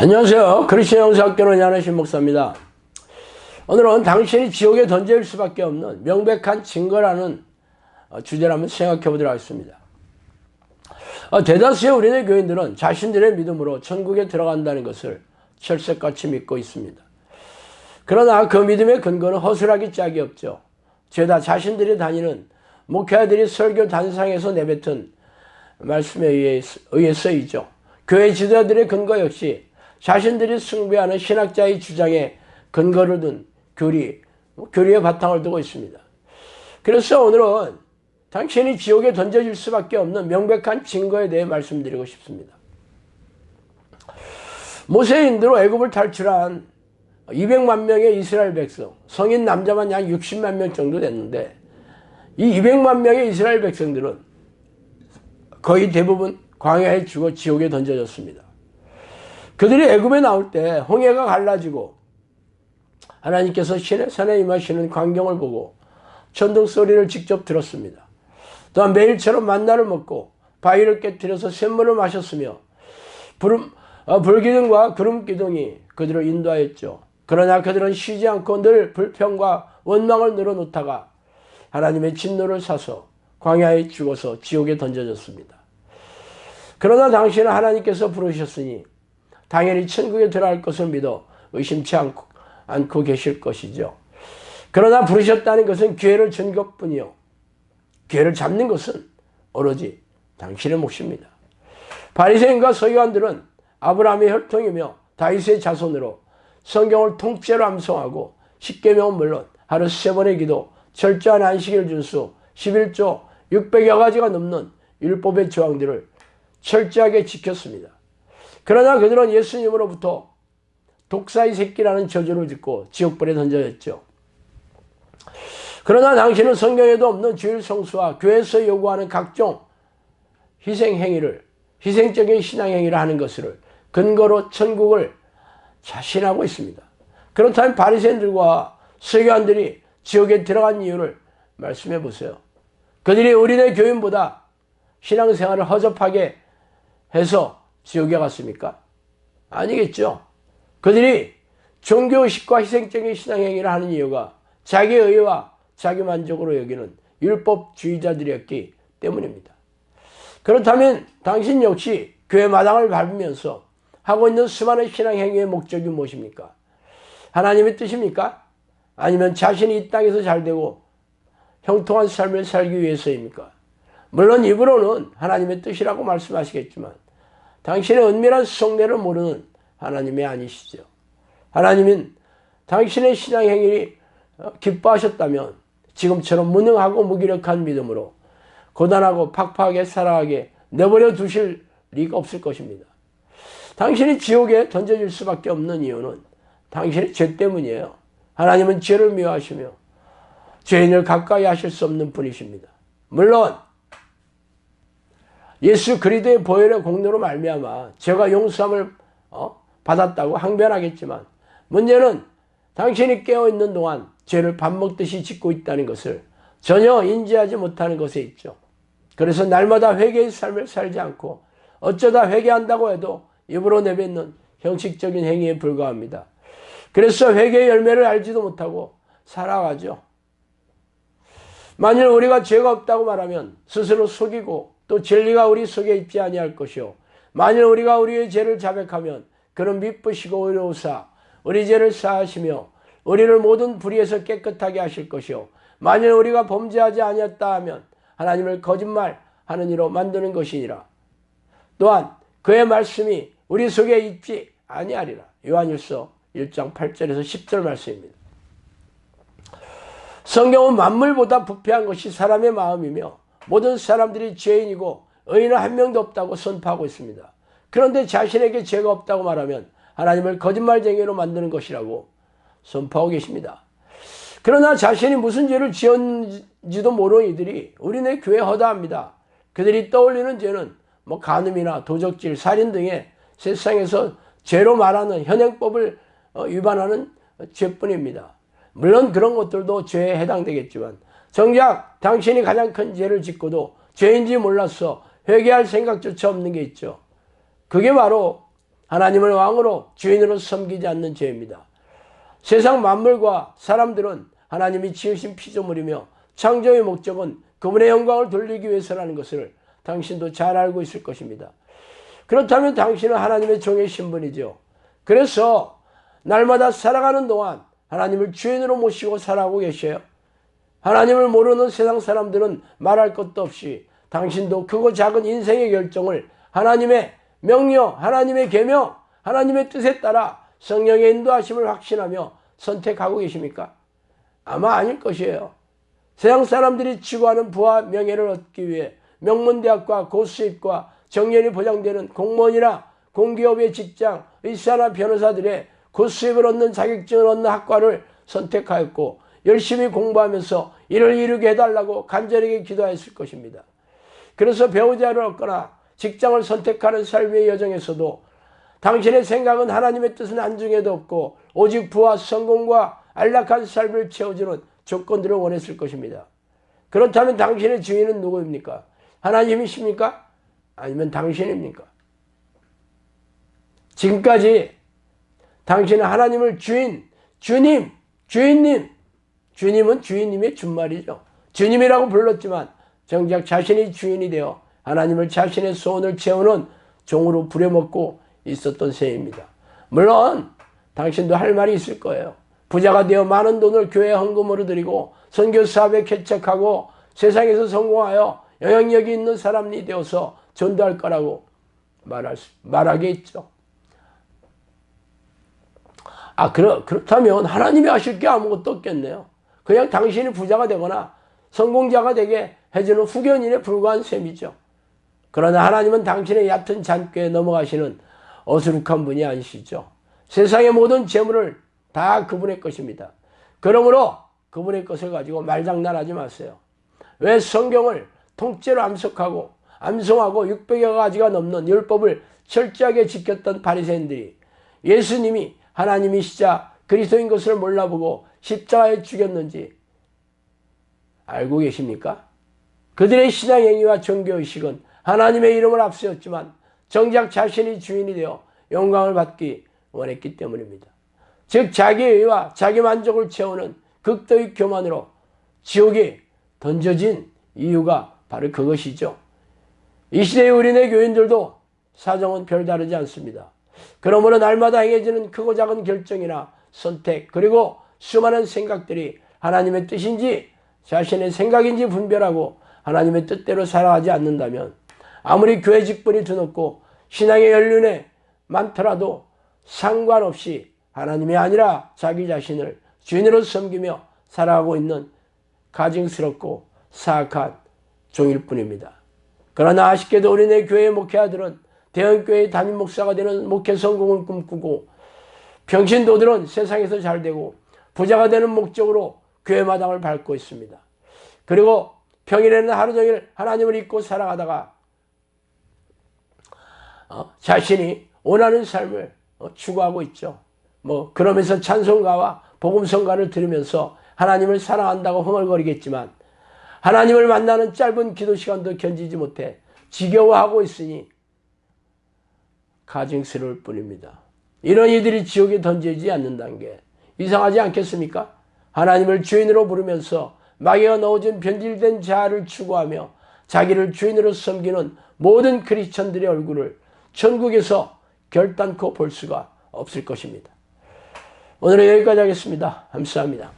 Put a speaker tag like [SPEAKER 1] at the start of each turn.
[SPEAKER 1] 안녕하세요. 크리스천 영사학교는 야나신 목사입니다. 오늘은 당신이 지옥에 던질 수밖에 없는 명백한 증거라는 어, 주제를 한번 생각해 보도록 하겠습니다. 어, 대다수의 우리네 교인들은 자신들의 믿음으로 천국에 들어간다는 것을 철석같이 믿고 있습니다. 그러나 그 믿음의 근거는 허술하기 짝이 없죠. 죄다 자신들이 다니는 목회자들이 설교 단상에서 내뱉은 말씀에 의해, 의해 쓰이죠. 교회 지도자들의 근거 역시 자신들이 숭배하는 신학자의 주장에 근거를 둔 교리, 교리의 바탕을 두고 있습니다. 그래서 오늘은 당신이 지옥에 던져질 수밖에 없는 명백한 증거에 대해 말씀드리고 싶습니다. 모세의 인도로 애굽을 탈출한 200만 명의 이스라엘 백성, 성인 남자만 약 60만 명 정도 됐는데 이 200만 명의 이스라엘 백성들은 거의 대부분 광야에 죽어 지옥에 던져졌습니다. 그들이 애굽에 나올 때 홍해가 갈라지고 하나님께서 신의 산에 임하시는 광경을 보고 천둥 소리를 직접 들었습니다. 또한 매일처럼 만나를 먹고 바위를 깨뜨려서 샘물을 마셨으며 부름, 어, 불기둥과 구름기둥이 그들을 인도하였죠. 그러나 그들은 쉬지 않고 늘 불평과 원망을 늘어놓다가 하나님의 진노를 사서 광야에 죽어서 지옥에 던져졌습니다. 그러나 당신은 하나님께서 부르셨으니 당연히 천국에 들어갈 것을 믿어 의심치 않고, 않고 계실 것이죠. 그러나 부르셨다는 것은 기회를 준 것뿐이요. 기회를 잡는 것은 오로지 당신의 몫입니다. 바리새인과 서기관들은 아브라함의 혈통이며 다윗의 자손으로 성경을 통째로 암송하고 십계명은 물론 하루 세 번의 기도, 철저한 안식일 준수, 11조 600여 가지가 넘는 율법의 조항들을 철저하게 지켰습니다. 그러나 그들은 예수님으로부터 독사의 새끼라는 저주를 듣고 지옥불에 던져졌죠. 그러나 당신은 성경에도 없는 주일 성수와 교회에서 요구하는 각종 희생 행위를 희생적인 신앙 행위를 하는 것을 근거로 천국을 자신하고 있습니다. 그렇다면 바리새인들과 서기관들이 지옥에 들어간 이유를 말씀해 보세요. 그들이 우리네 교인보다 신앙생활을 허접하게 해서 지옥에 갔습니까? 아니겠죠. 그들이 종교의식과 희생적인 신앙행위를 하는 이유가 자기 의와 자기 만족으로 여기는 율법주의자들이었기 때문입니다. 그렇다면 당신 역시 교회 마당을 밟으면서 하고 있는 수많은 신앙행위의 목적이 무엇입니까? 하나님의 뜻입니까? 아니면 자신이 이 땅에서 잘 되고 형통한 삶을 살기 위해서입니까? 물론 입으로는 하나님의 뜻이라고 말씀하시겠지만 당신의 은밀한 속내를 모르는 하나님이 아니시죠. 하나님은 당신의 신앙 행위 기뻐하셨다면 지금처럼 무능하고 무기력한 믿음으로 고단하고 팍팍하게 살아가게 내버려 두실 리가 없을 것입니다. 당신이 지옥에 던져질 수밖에 없는 이유는 당신의 죄 때문이에요. 하나님은 죄를 미워하시며 죄인을 가까이 하실 수 없는 분이십니다. 물론 예수 그리스도의 보혈의 공로로 말미암아 죄가 용서함을 어? 받았다고 항변하겠지만 문제는 당신이 깨어 있는 동안 죄를 밥 먹듯이 짓고 있다는 것을 전혀 인지하지 못하는 것에 있죠. 그래서 날마다 회개의 삶을 살지 않고 어쩌다 회개한다고 해도 입으로 내뱉는 형식적인 행위에 불과합니다. 그래서 회개의 열매를 알지도 못하고 살아가죠. 만일 우리가 죄가 없다고 말하면 스스로 속이고 또 진리가 우리 속에 있지 아니할 것이요. 만일 우리가 우리의 죄를 자백하면 그는 미쁘시고 의로우사 우리 죄를 사하시며 우리를 모든 불의에서 깨끗하게 하실 것이요. 만일 우리가 범죄하지 아니었다 하면 하나님을 거짓말하는 이로 만드는 것이니라. 또한 그의 말씀이 우리 속에 있지 아니하리라. 요한일서 1장 8절에서 10절 말씀입니다. 성경은 만물보다 부패한 것이 사람의 마음이며 모든 사람들이 죄인이고 의인은 한 명도 없다고 선포하고 있습니다. 그런데 자신에게 죄가 없다고 말하면 하나님을 거짓말쟁이로 만드는 것이라고 선포하고 계십니다. 그러나 자신이 무슨 죄를 지었는지도 모르는 이들이 우리네 교회 허다합니다. 그들이 떠올리는 죄는 뭐 간음이나 도적질, 살인 등의 세상에서 죄로 말하는 현행법을 어, 위반하는 죄뿐입니다. 물론 그런 것들도 죄에 해당되겠지만 정작 당신이 가장 큰 죄를 짓고도 죄인지 몰라서 회개할 생각조차 없는 게 있죠. 그게 바로 하나님을 왕으로 주인으로 섬기지 않는 죄입니다. 세상 만물과 사람들은 하나님이 지으신 피조물이며 창조의 목적은 그분의 영광을 돌리기 위해서라는 것을 당신도 잘 알고 있을 것입니다. 그렇다면 당신은 하나님의 종의 신분이죠. 그래서 날마다 살아가는 동안 하나님을 주인으로 모시고 살아가고 계셔요. 하나님을 모르는 세상 사람들은 말할 것도 없이 당신도 크고 작은 인생의 결정을 하나님의 명령, 하나님의 계명, 하나님의 뜻에 따라 성령의 인도하심을 확신하며 선택하고 계십니까? 아마 아닐 것이에요. 세상 사람들이 추구하는 부와 명예를 얻기 위해 명문대학과 고수입과 정년이 보장되는 공무원이나 공기업의 직장, 의사나 변호사들의 고수입을 얻는 자격증을 얻는 학과를 선택하였고 열심히 공부하면서 이를 이루게 해달라고 간절하게 기도했을 것입니다. 그래서 배우자를 얻거나 직장을 선택하는 삶의 여정에서도 당신의 생각은 하나님의 뜻은 안중에도 없고 오직 부와 성공과 안락한 삶을 채워주는 조건들을 원했을 것입니다. 그렇다면 당신의 주인은 누구입니까? 하나님이십니까? 아니면 당신입니까? 지금까지 당신은 하나님을 주인, 주님, 주인님, 주님은 주인님의 준말이죠. 주님이라고 불렀지만 정작 자신이 주인이 되어 하나님을 자신의 소원을 채우는 종으로 부려먹고 있었던 셈입니다. 물론 당신도 할 말이 있을 거예요. 부자가 되어 많은 돈을 교회 헌금으로 드리고 선교 사업에 개척하고 세상에서 성공하여 영향력이 있는 사람이 되어서 전도할 거라고 말할 수, 말하겠죠. 아, 그렇, 그렇다면 하나님이 하실 게 아무것도 없겠네요. 그냥 당신이 부자가 되거나 성공자가 되게 해주는 후견인에 불과한 셈이죠. 그러나 하나님은 당신의 얕은 잔꾀에 넘어가시는 어수룩한 분이 아니시죠. 세상의 모든 재물을 다 그분의 것입니다. 그러므로 그분의 것을 가지고 말장난하지 마세요. 왜 성경을 통째로 암송하고 암송하고 600여 가지가 넘는 율법을 철저하게 지켰던 바리새인들이 예수님이 하나님이시자 그리스도인 것을 몰라보고 십자가에 죽였는지 알고 계십니까? 그들의 신앙 행위와 종교 의식은 하나님의 이름을 앞세웠지만 정작 자신이 주인이 되어 영광을 받기 원했기 때문입니다. 즉 자기의 의와 자기 만족을 채우는 극도의 교만으로 지옥에 던져진 이유가 바로 그것이죠. 이 시대의 우리네 교인들도 사정은 별다르지 않습니다. 그러므로 날마다 행해지는 크고 작은 결정이나 선택 그리고 수많은 생각들이 하나님의 뜻인지 자신의 생각인지 분별하고 하나님의 뜻대로 살아가지 않는다면 아무리 교회 직분이 드높고 신앙의 연륜에 많더라도 상관없이 하나님이 아니라 자기 자신을 주인으로 섬기며 살아가고 있는 가증스럽고 사악한 종일 뿐입니다. 그러나 아쉽게도 우리네 교회 목회자들은 대형교회 담임 목사가 되는 목회 성공을 꿈꾸고 병신도들은 세상에서 잘 되고 부자가 되는 목적으로 교회 마당을 밟고 있습니다. 그리고 평일에는 하루 종일 하나님을 잊고 살아가다가 어, 자신이 원하는 삶을 어, 추구하고 있죠. 뭐 그러면서 찬송가와 복음성가를 들으면서 하나님을 사랑한다고 흥얼거리겠지만 하나님을 만나는 짧은 기도 시간도 견디지 못해 지겨워하고 있으니 가증스러울 뿐입니다. 이런 이들이 지옥에 던지지 않는다는 게 이상하지 않겠습니까? 하나님을 주인으로 부르면서 마귀가 넣어준 변질된 자아를 추구하며 자기를 주인으로 섬기는 모든 크리스천들의 얼굴을 천국에서 결단코 볼 수가 없을 것입니다. 오늘은 여기까지 하겠습니다. 감사합니다.